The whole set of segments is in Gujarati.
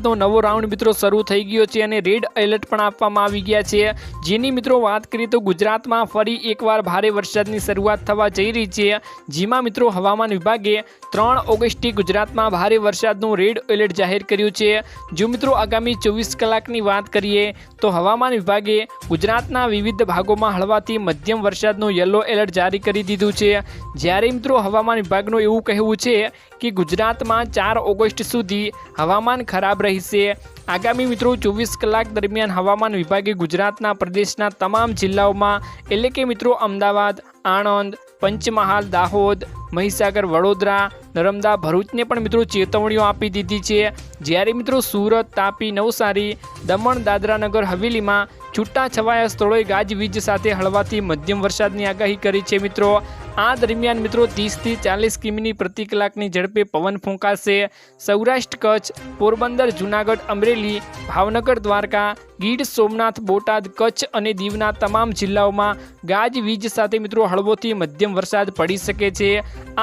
વરસાદનો નવો રાઉન્ડ મિત્રો શરૂ થઈ ગયો છે અને રેડ એલર્ટ પણ આપવામાં આવી ગયા છે. જેની મિત્રો વાત કરીએ તો ગુજરાતમાં ફરી એકવાર ભારે વરસાદની શરૂઆત થવા જઈ રહી છે. જેમાં મિત્રો હવામાન વિભાગે ત્રણ ઓગસ્ટથી ગુજરાતમાં ભારે વરસાદનું રેડ એલર્ટ જાહેર કર્યું છે. જો મિત્રો આગામી ચોવીસ કલાકની વાત કરીએ તો હવામાન વિભાગે ગુજરાતના વિવિધ ભાગોમાં હળવાથી મધ્યમ વરસાદનું યલો એલર્ટ જારી કરી દીધું છે. જ્યારે મિત્રો હવામાન વિભાગનું એવું કહેવું છે કે ગુજરાતમાં ચાર ઓગસ્ટ સુધી હવામાન ખરાબ રહેશે. આગામી મિત્રો ચોવીસ કલાક દરમિયાન હવામાન વિભાગે ગુજરાતના પ્રદેશના તમામ જિલ્લાઓમાં એટલે કે મિત્રો અમદાવાદ, આણંદ, પંચમહાલ, દાહોદ, મહીસાગર, વડોદરા, નર્મદા, ભરૂચને પણ મિત્રો ચેતવણીઓ આપી દીધી છે. જ્યારે મિત્રો સુરત, તાપી, નવસારી, દમણ, દાદરાનગર, હવેલીમાં છૂટા છવાયા સ્થળોએ ગાજવીજ સાથે હળવાથી મધ્યમ વરસાદની આગાહી કરી છે મિત્રો. આ દરમિયાન મિત્રો ત્રીસથી ચાલીસ કિમીની પ્રતિ કલાકની ઝડપે પવન ફૂંકાશે. સૌરાષ્ટ્ર કચ્છ, પોરબંદર, જૂનાગઢ, અમરેલી, ભાવનગર, દ્વારકા, ગીર, સોમનાથ, બોટાદ, કચ્છ અને દીવના તમામ જિલ્લાઓમાં ગાજવીજ સાથે મિત્રો હળવોથી મધ્યમ વરસાદ પડી શકે છે.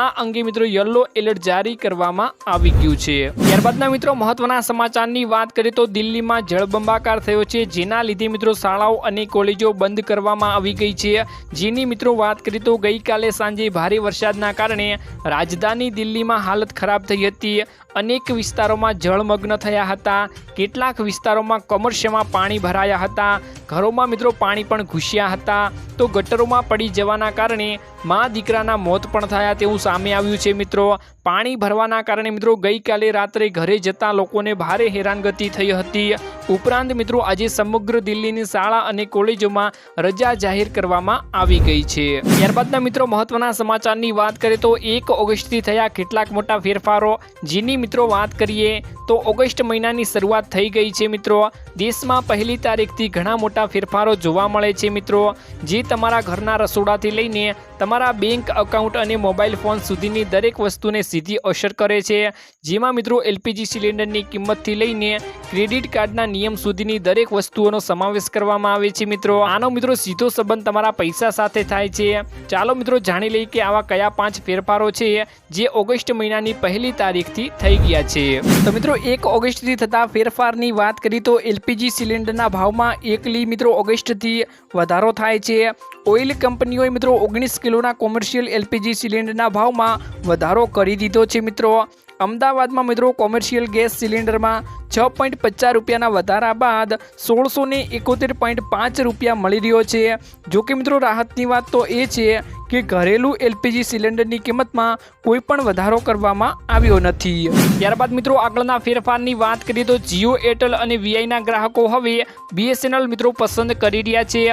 આ અંગે મિત્રો યલો એલર્ટ જારી કરવામાં આવી ગયું છે. ત્યારબાદના મિત્રો મહત્વના સમાચારની વાત કરીએ તો દિલ્હીમાં જળબંબાકાર થયો છે, જેના લીધે મિત્રો શાળાઓ અને કોલેજો બંધ કરવામાં આવી ગઈ છે. જેની મિત્રો વાત કરીએ તો ગઈકાલે સાંજે ભારે વરસાદના કારણે રાજધાની દિલ્હીમાં હાલત ખરાબ થઈ હતી. અનેક વિસ્તારોમાં જળમગ્ન થયા હતા. કેટલાક વિસ્તારોમાં કમર્શિયમાં પાણી ભરાયા હતા. ઘરોમાં મિત્રો પાણી પણ ઘૂસ્યા હતા. તો ગટરોમાં પડી જવાના કારણે મા દીકરાના મોત પણ થયા તેવું સામે આવ્યું છે મિત્રો. પાણી ભરવાના કારણે મિત્રો ગઈકાલે રાત્રે ઘરે જતા લોકોને ભારે હેરાનગતિ થઈ હતી. ઉપરાંત મિત્રો આજે સમગ્ર દિલ્હીની શાળા અને કોલેજોમાં રજા જાહેર કરવામાં આવી ગઈ છે. ત્યારબાદના મિત્રો મહત્વના સમાચારની વાત કરીએ તો એક ઓગસ્ટથી થયા કેટલાક મોટા ફેરફારો. જેની મિત્રો વાત કરીએ તો ઓગસ્ટ મહિનાની શરૂઆત થઈ ગઈ છે મિત્રો. દેશમાં પહેલી તારીખથી ઘણા મોટા ફેરફારો જોવા મળે છે મિત્રો. જે તમારા ઘરના રસોડાથી લઈને તમારા બેંક એકાઉન્ટ અને મોબાઈલ ફોન સુધીની દરેક વસ્તુને સીધી અસર કરે છે. જેમાં મિત્રો એલપીજી સિલિન્ડરની કિંમતથી લઈને ક્રેડિટ કાર્ડના નિયમ સુધીની દરેક વસ્તુઓનો સમાવેશ કરવામાં આવે છે મિત્રો. આનો મિત્રો સીધો સંબંધ તમારા પૈસા સાથે થાય છે. ચાલો મિત્રો જાણી લઈએ કે આવા કયા પાંચ ફેરફારો છે જે ઓગસ્ટ મહિનાની પહેલી તારીખથી થઈ ગયા છે. તો મિત્રો, એક ઓગસ્ટથી થતા ફેરફારની વાત કરી તો એલપીજી સિલિન્ડરના ભાવમાં એકલી મિત્રો ઓગસ્ટથી વધારો થાય છે. ઓઇલ કંપનીઓએ મિત્રો ઓગણીસ કિલોના કોમર્શિયલ એલપીજી સિલિન્ડરના ભાવમાં વધારો કરી દીધો છે મિત્રો. અમદાવાદમાં મિત્રો કોમર્શિયલ ગેસ સિલિન્ડરમાં છ પોઈન્ટ પચાસ રૂપિયાના વધારા બાદ સોળસો ને એકોતેર પોઈન્ટ પાંચ રૂપિયા મળી રહ્યો છે. જોકે મિત્રો, રાહતની વાત તો એ છે કે ઘરેલું એલપીજી સિલિન્ડરની કિંમતમાં કોઈ પણ વધારો કરવામાં આવ્યો નથી. ત્યારબાદ મિત્રો, આગળના ફેરફારની વાત કરીએ તો જીઓ એરટેલ અને વીઆઈના ગ્રાહકો હવે બીએસએનએલ મિત્રો પસંદ કરી રહ્યા છે.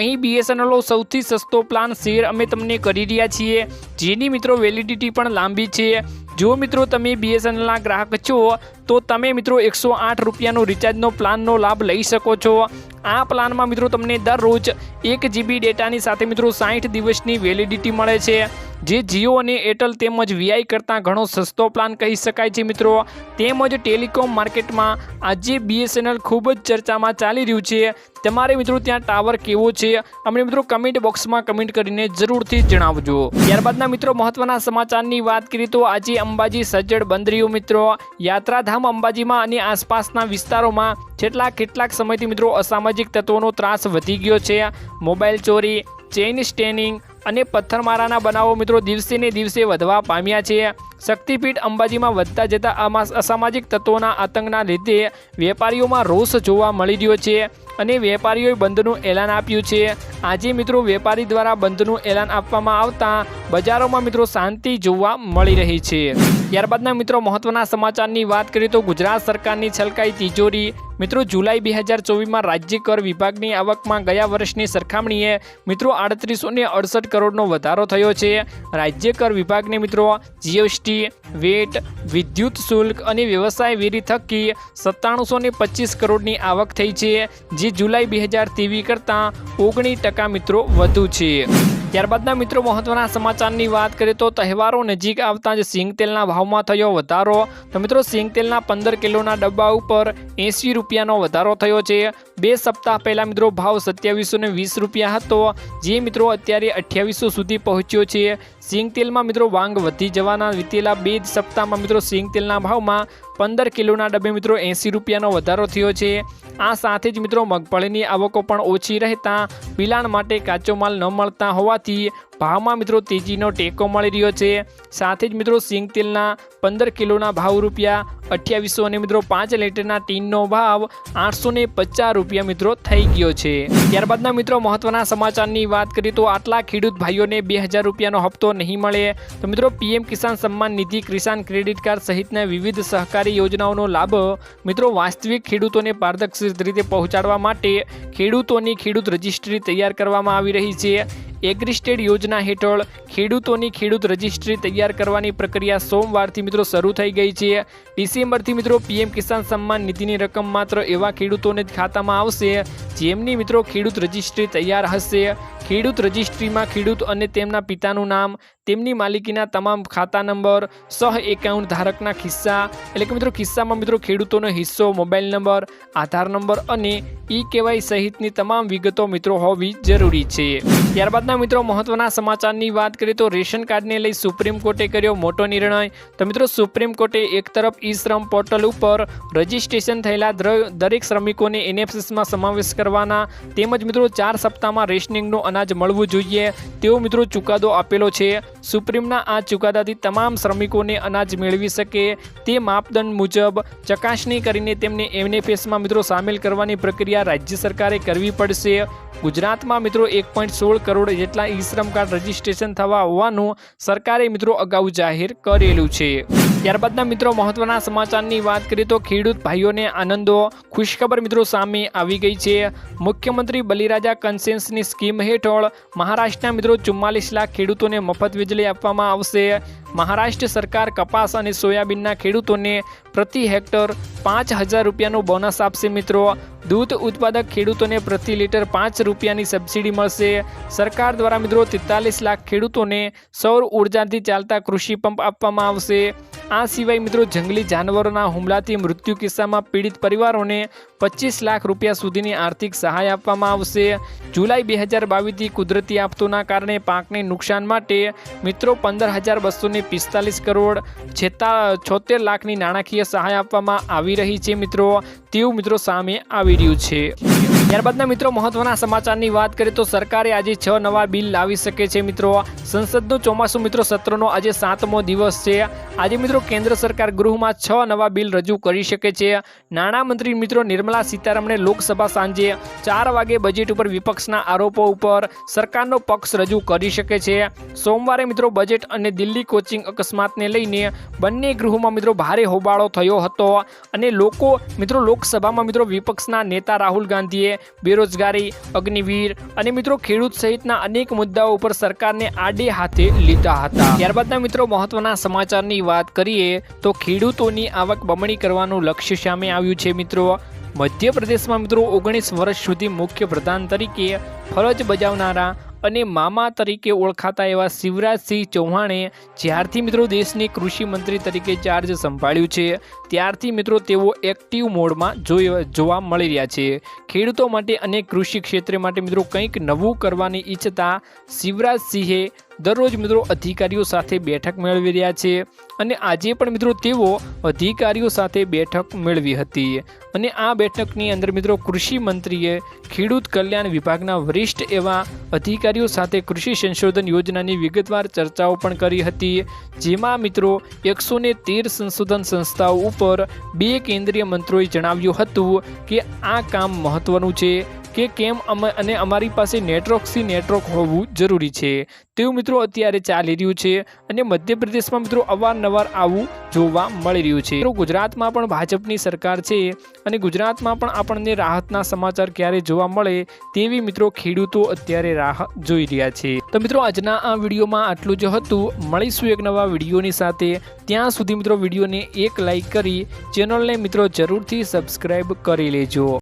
અહીં બીએસએનએલનો સૌથી સસ્તો પ્લાન શેર અમે તમને કરી રહ્યા છીએ, જેની મિત્રો વેલિડિટી પણ લાંબી છે. જો મિત્રો તમે બીએસએનએલના ગ્રાહક છો, તો તમે મિત્રો એકસો આઠ રૂપિયાનો રિચાર્જનો પ્લાનનો લાભ લઈ શકો છો. આ પ્લાનમાં મિત્રો તમને દરરોજ એક જીબી ડેટાની સાથે મિત્રો સાઠ દિવસની વેલિડિટી મળે છે. જે જીઓ અને એરટેલ તેમજ વીઆઈ કરતાં ઘણો સસ્તો પ્લાન કહી શકાય છે મિત્રો. તેમજ ટેલિકોમ માર્કેટમાં આજે બીએસએનએલ ખૂબ જ ચર્ચામાં ચાલી રહ્યું છે. તમારે મિત્રો ત્યાં ટાવર કેવો છે? અમને મિત્રો કમેન્ટ બોક્સમાં કમેન્ટ કરીને જરૂરથી જણાવજો. ત્યારબાદના મિત્રો મહત્વના સમાચારની વાત કરીએ તો આજે અંબાજી સજ્જડ બંદરીઓ મિત્રો. યાત્રાધામ અંબાજીમાં અને આસપાસના વિસ્તારોમાં છેલ્લા કેટલાક સમયથી મિત્રો અસામાજિક તત્વોનો ત્રાસ વધી ગયો છે. મોબાઈલ ચોરી, ચેઇન સ્ટેનિંગ અને પથ્થરમારાના બનાવો મિત્રો દિવસે ને દિવસે વધવા પામ્યા છે શક્તિપીઠ અંબાજીમાં વધતા જતા અસામાજિક તત્વોના આતંકના લીધે વેપારીઓમાં રોષ જોવા મળી રહ્યો છે અને વેપારીઓએ બંધનું એલાન આપ્યું છે. આજે મિત્રો વેપારી દ્વારા બંધનું એલાન આપવામાં આવતા બજારોમાં મિત્રો શાંતિ જોવા મળી રહી છે. ત્યારબાદના મિત્રો મહત્વના સમાચારની વાત કરીએ તો ગુજરાત સરકારની છલકાઈ તિજોરી. મિત્રો જુલાઈ બે હજાર ચોવીસમાં રાજ્ય કર વિભાગની આવકમાં ગયા વર્ષની સરખામણીએ મિત્રો આડત્રીસો ને અડસઠ કરોડનો વધારો થયો છે. રાજ્ય કર વિભાગને મિત્રો જીએસટી વેટ, વિદ્યુત શુલ્ક અને વ્યવસાય વેરી થકી સત્તાણુંસો ને પચીસ કરોડની આવક થઈ છે, જે જુલાઈ બે હજાર તેવી કરતાં ઓગણીસ ટકા મિત્રો વધુ છે. ત્યારબાદના મિત્રો મહત્વના સમાચારની વાત કરીએ તો તહેવારો નજીક આવતા જ સિંગ તેલના ભાવમાં થયો વધારો. તો મિત્રો સિંગ તેલના પંદર કિલોના ડબ્બા ઉપર એંસી રૂપિયાનો વધારો થયો છે. બે સપ્તાહ પહેલાં મિત્રો ભાવ સત્યાવીસો ને વીસ રૂપિયા હતો. જે મિત્રો અત્યારે અઠ્યાવીસો સુધી પહોંચ્યો છે. સિંગ તેલમાં મિત્રો વાંગ વધી જવાના, વીતેલા બે જ સપ્તાહમાં મિત્રો સિંગ તેલના ભાવમાં પંદર કિલોના ડબ્બે મિત્રો એંસી રૂપિયાનો વધારો થયો છે. આ સાથે જ મિત્રો મગફળીની આવકો પણ ઓછી રહેતા પિલાણ માટે કાચો માલ ન મળતા હોવાથી ભાવમાં મિત્રો તેજીનો ટેકો મળી રહ્યો છે. સાથે જ મિત્રો સિંગ તેલના પંદર કિલોના ભાવ રૂપિયા અઠ્યાવીસો અને મિત્રો પાંચ લીટરના ટીનનો ભાવ આઠસો પચાસ રૂપિયા મિત્રો થઈ ગયો છે. ત્યારબાદના મિત્રો મહત્વના સમાચારની વાત કરીએ તો આટલા ખેડૂત ભાઈઓને બે હજાર રૂપિયાનો હપ્તો નહીં મળે. તો મિત્રો પીએમ કિસાન સન્માન નિધિ કિસાન ક્રેડિટ કાર્ડ સહિતના વિવિધ સહકારી યોજનાઓનો લાભ મિત્રો વાસ્તવિક ખેડૂતોને પારદર્શક રીતે પહોંચાડવા માટે ખેડૂતોની ખેડૂત રજિસ્ટ્રી તૈયાર કરવામાં આવી રહી છે. એગ્રીસ્ટેડ યોજના હેઠળ ખેડૂતોની ખેડૂત રજિસ્ટ્રી તૈયાર કરવાની પ્રક્રિયા સોમવારથી મિત્રો શરૂ થઈ ગઈ છે. ડિસેમ્બરથી મિત્રો પીએમ કિસાન સન્માન નિધિની રકમ માત્ર એવા ખેડૂતોને જ ખાતામાં આવશે જેમની મિત્રો ખેડૂત રજિસ્ટ્રી તૈયાર હશે. ખેડૂત રજિસ્ટ્રીમાં ખેડૂત અને તેમના પિતાનું નામ, તેમની માલિકીના તમામ ખાતા નંબર, સહ એકાઉન્ટ ધારકના ખિસ્સા, એટલે કે મિત્રો ખિસ્સામાં મિત્રો ખેડૂતોનો હિસ્સો, મોબાઈલ નંબર, આધાર નંબર અને ઈ કેવાય સહિતની તમામ વિગતો મિત્રો હોવી જરૂરી છે. ત્યારબાદના મિત્રો, મહત્વના સમાચારની વાત કરીએ તો રેશન કાર્ડને લઈ સુપ્રીમ કોર્ટે કર્યો મોટો નિર્ણય. તો મિત્રો, સુપ્રીમ કોર્ટે એક તરફ ઈ શ્રમ પોર્ટલ ઉપર રજીસ્ટ્રેશન થયેલા દ્ર- દરેક શ્રમિકોને એનએફસીસમાં સમાવેશ કરવાના. તેમજ મિત્રો, ચાર સપ્તાહમાં રેશનિંગનું અનાજ મળવું જોઈએ. તેવો મિત્રો ચુકાદો આપેલો છે. સુપ્રીમના આ ચુકાદાથી તમામ શ્રમિકોને અનાજ મેળવી શકે. તે માપદંડ મુજબ ચકાસણી કરીને તેમને એનએફએસમાં મિત્રો સામેલ કરવાની પ્રક્રિયા રાજ્ય સરકારે કરવી પડશે. ગુજરાતમાં મિત્રો એક પોઈન્ટ સોળ કરોડ જેટલા ઈ શ્રમ કાર્ડ રજીસ્ટ્રેશન થવા હોવાનું સરકારે મિત્રો અગાઉ જાહેર કરેલું છે. ત્યારબાદના મિત્રો મહત્વના સમાચારની વાત કરીએ તો ખેડૂત ભાઈઓને આનંદો. ખુશખબર મિત્રો સામે આવી ગઈ છે. મુખ્યમંત્રી બલિરાજા કન્સેન્સની સ્કીમ હેઠળ મહારાષ્ટ્રના મિત્રો ચુમ્માલીસ લાખ ખેડૂતોને મફત વીજળી આપવામાં આવશે. મહારાષ્ટ્ર સરકાર કપાસ અને સોયાબીનના ખેડૂતોને પ્રતિ હેક્ટર પાંચ હજાર રૂપિયાનું બોનસ આપશે મિત્રો. દૂધ ઉત્પાદક ખેડૂતોને પ્રતિ લીટર પાંચ રૂપિયાની સબસિડી મળશે. સરકાર દ્વારા મિત્રો તેતાલીસ લાખ ખેડૂતોને સૌર ઉર્જાથી ચાલતા કૃષિ પંપ આપવામાં આવશે. આ સિવાય મિત્રો જંગલી જાનવરોના હુમલાથી મૃત્યુ કિસ્સામાં પીડિત પરિવારોને પચીસ લાખ રૂપિયા સુધીની આર્થિક સહાય આપવામાં આવશે. જુલાઈ બે હજાર બાવીસથી કુદરતી આફતોના કારણે પાકને નુકસાન માટે મિત્રો પંદર હજાર બસોને પિસ્તાલીસ કરોડ છેતા છોતેર લાખની નાણાકીય સહાય આપવામાં આવી રહી છે મિત્રો. તેવું મિત્રો સામે આવી રહ્યું છે. ત્યારબાદના મિત્રો મહત્વના સમાચારની વાત કરીએ તો સરકારે આજે છ નવા બિલ લાવી શકે છે મિત્રો. સંસદનું ચોમાસું મિત્રો સત્રનો આજે સાતમો દિવસ છે. આજે મિત્રો કેન્દ્ર સરકાર ગૃહમાં છ નવા બિલ રજૂ કરી શકે છે. નાણામંત્રી મિત્રો નિર્મલા સીતારમણે લોકસભા સાંજે ચાર વાગે બજેટ ઉપર વિપક્ષના આરોપો ઉપર સરકારનો પક્ષ રજૂ કરી શકે છે. સોમવારે મિત્રો બજેટ અને દિલ્હી કોચિંગ અકસ્માતને લઈને બંને ગૃહોમાં મિત્રો ભારે હોબાળો થયો હતો. અને લોકો મિત્રો લોકસભામાં મિત્રો વિપક્ષના નેતા રાહુલ ગાંધીએ બેરોજગારી, અગ્નિવીર અને મિત્રો ખેડૂત સહિતના અનેક મુદ્દાઓ ઉપર સરકારને આડે હાથે લીધા હતા. ત્યારબાદના મિત્રો મહત્વના સમાચારની વાત કરીએ તો ખેડૂતોની આવક બમણી કરવાનું લક્ષ્ય સામે આવ્યું છે મિત્રો. મધ્યપ્રદેશમાં મિત્રો ઓગણીસ વર્ષ સુધી મુખ્ય પ્રધાન તરીકે ફરજ બજાવનારા અને મામા તરીકે ઓળખાતા એવા શિવરાજસિંહ ચૌહાણે જ્યારથી મિત્રો દેશની કૃષિ મંત્રી તરીકે ચાર્જ સંભાળ્યું છે, ત્યારથી મિત્રો તેઓ એક્ટિવ મોડમાં જોવા મળી રહ્યા છે. ખેડૂતો માટે અને કૃષિ ક્ષેત્ર માટે મિત્રો કંઈક નવું કરવાની ઈચ્છતા શિવરાજસિંહે દરરોજ મિત્રો અધિકારીઓ સાથે બેઠક મેળવી રહ્યા છે અને આજે પણ મિત્રો તેઓ અધિકારીઓ સાથે બેઠક મેળવી હતી. અને આ બેઠકની અંદર મિત્રો કૃષિ મંત્રીએ ખેડૂત કલ્યાણ વિભાગના વરિષ્ઠ એવા અધિકારીઓ સાથે કૃષિ સંશોધન યોજનાની વિગતવાર ચર્ચાઓ પણ કરી હતી. જેમાં મિત્રો એકસો તેર સંશોધન સંસ્થાઓ ઉપર બે કેન્દ્રીય મંત્રીઓએ જણાવ્યું હતું કે આ કામ મહત્વનું છે. કે કેમ અમે અને અમારી પાસે નેટવર્કથી નેટવર્ક હોવું જરૂરી છે. તેવું મિત્રો અત્યારે ચાલી રહ્યું છે અને મધ્યપ્રદેશમાં મિત્રો અવારનવાર આવું જોવા મળી રહ્યું છે. મિત્રો ગુજરાતમાં પણ ભાજપની સરકાર છે અને ગુજરાતમાં પણ આપણને રાહતના સમાચાર ક્યારે જોવા મળે તેવી મિત્રો ખેડૂતો અત્યારે રાહ જોઈ રહ્યા છે. તો મિત્રો આજના આ વિડીયોમાં આટલું જ હતું. મળીશું એક નવા વિડીયોની સાથે. ત્યાં સુધી મિત્રો વિડીયોને એક લાઈક કરી ચેનલને મિત્રો જરૂરથી સબસ્ક્રાઈબ કરી લેજો.